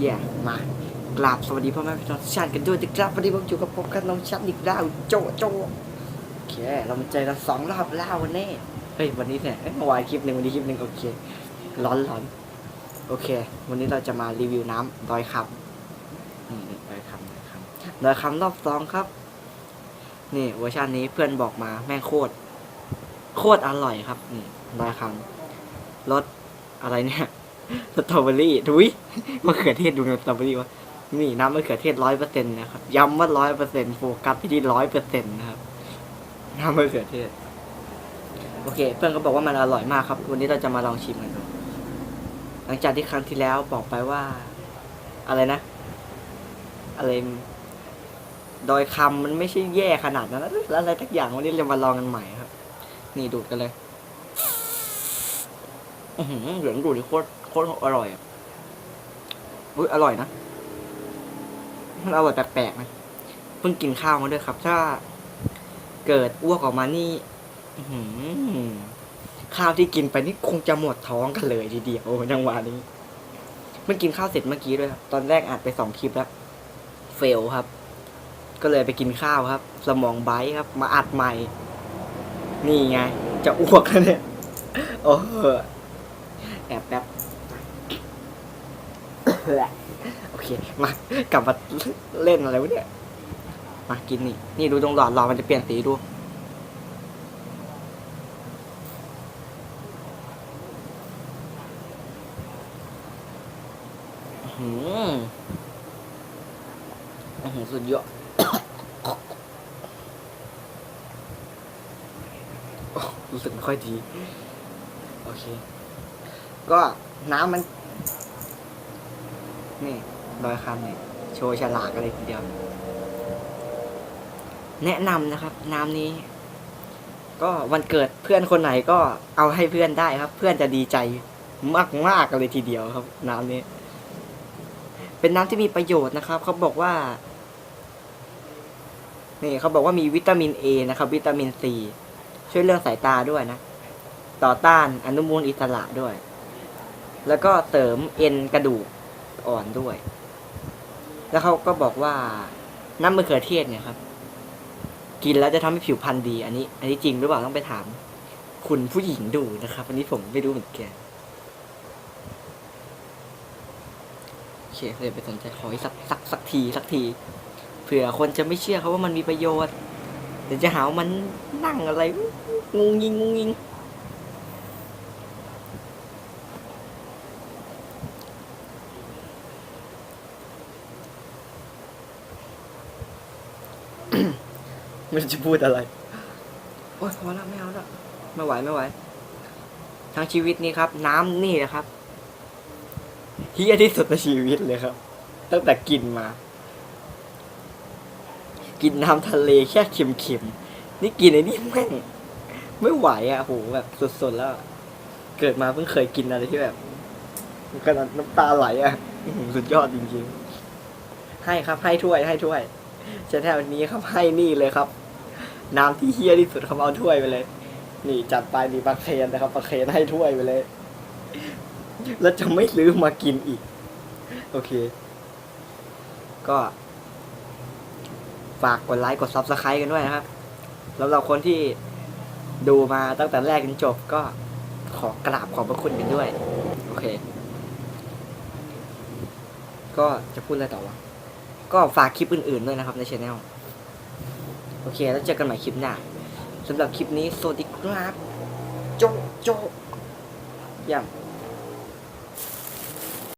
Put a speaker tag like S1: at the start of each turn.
S1: แย่มากราบสวัสดีพ่อแม่พี่น้องทุกท่านกันด้วยนะครับวันนี้ผมอยู่กับผมกับน้องชัดอีกแล้วโจโจโอเค เรามาเจอกันสองรอบแล้ววันนี้เฮ้ยวันนี้เนี่ยเมื่อวานคลิปหนึ่งวันนี้คลิปหนึ่งโอเคร้อนร้อนโอเค วันนี้เราจะมารีวิวน้ำดอยคำดอยคำดอยคำดอยคำรอบสองครับ นี่เวอร์ชันนี้เพื่อนบอกมาแม่โคตรโคตรอร่อยครับนี่ดอยคำรสอะไรเนี่ย สตรอเบอรี่ทุยมะเขือเทศดูในสตรอเบอรี่วะนี่น้ำมะเขือเทศร้อยเปอร์เซ็นต์นะครับย้ำว่าร้อยเปอร์เซ็นต์โฟกัสไปที่ร้อยเปอร์เซ็นต์นะครับน้ำมะเขือเทศ โอเค เพื่อนก็บอกว่ามันอร่อยมากครับ วันนี้เราจะมาลองชิมกันดูหลังจากที่ครั้งที่แล้วบอกไปว่า อะไรนะ อะไรดอยคำมันไม่ใช่แย่ขนาดนั้นแล้วอะไรทักอย่างวันนี้เรามาลองกันใหม่ครับ นี่ดูดกันเลย อือหือเหลืองดูดดิโคตร โคตรอร่อยอุ้ยอร่อยนะมันอร่อยแปลกๆนะเพิ่งกินข้าวมาด้วยครับ ถ้า เกิดอ้วกออกมานี่อื้อหือข้าวที่กินไปนี่คงจะหมดท้องกันเลยทีเดียวจังหวะนี้เพิ่งกินข้าวเสร็จเมื่อกี้ด้วยครับตอนแรกอัดไปสองคลิปแล้ว เฟลครับ ก็เลยไปกินข้าวครับ สมองไบท์ครับ มาอัดใหม่ นี่ไง จะอ้วกแล้วเนี่ยโอ้แอบแป๊บ โอเค มากลับมาเล่นอะไรวะเนี่ย มากินนี่ นี่ดูตรงหลอดหลอดมันจะเปลี่ยนสีดูอืมอื้อหือสุดยอดรู้สึกไม่ค่อยดี โอเค ก็น้ำมัน นี่ดอยคำเนี่ยโชว์ฉลากกันเลยทีเดียว แนะนำนะครับ น้ำนี้ ก็วันเกิดเพื่อนคนไหนก็เอาให้เพื่อนได้ครับ เพื่อนจะดีใจมากมากๆกันเลยทีเดียวครับ น้ำนี้ เป็นน้ำที่มีประโยชน์นะครับเขาบอกว่า นี่เขาบอกว่ามีวิตามินเอนะครับ วิตามินซีช่วยเรื่องสายตาด้วยนะ ต่อต้านอนุมูลอิสระด้วย แล้วก็เสริมเอ็นกระดูก อ่อนด้วย แล้วเขาก็บอกว่าน้ำมะเขือเทศเนี่ยครับ กินแล้วจะทำให้ผิวพรรณดี อันนี้ อันนี้จริงหรือเปล่าต้องไปถาม คุณผู้หญิงดูนะครับ อันนี้ผมไม่รู้เหมือนกันโอเคเลยไปสนใจขออีกสักสักสักทีสักทีเผื่อคนจะไม่เชื่อเขาว่ามันมีประโยชน์เดี๋ยวจะหาว่ามันนั่งอะไรงงยิงงงยิง ไม่รู้จะพูดอะไร โอ๊ยพอแล้วไม่เอาแล้วไม่ไหวไม่ไหว ทั้งชีวิตนี้ครับ น้ำนี่นะครับเฮียที่สุดในชีวิตเลยครับ ตั้งแต่กินมา กินน้ำทะเลแค่เค็มๆ นี่กินไอ้นี่แม่งไม่ไหวอะโหแบบสุดๆแล้วอะเกิดมาเพิ่งเคยกินอะไรที่แบบขนาดน้ำตาไหลอะอื้อหือสุดยอดจริงๆ ให้ครับให้ถ้วยให้ถ้วยชแนลนี้ครับให้นี่เลยครับ น้ำที่เฮี้ยที่สุดเขาเอาถ้วยไปเลย นี่จัดไปนี่ปลาเคนนะครับปลาเคนให้ถ้วยไปเลย แล้วจะไม่ซื้อมากินอีก โอเค ก็ฝากกดไลค์กดซับสไครต์กันด้วยนะครับสำหรับคนที่ดูมาตั้งแต่แรกจนจบก็ขอกราบขอบพระคุณกันด้วย โอเค ก็จะพูดอะไรต่อวะก็ฝากคลิปอื่นๆด้วยนะครับในช anel โอเค แล้วเจอกันใหม่คลิปหน้าสำหรับคลิปนี้ สวัสดีครับ โจโจย่ำ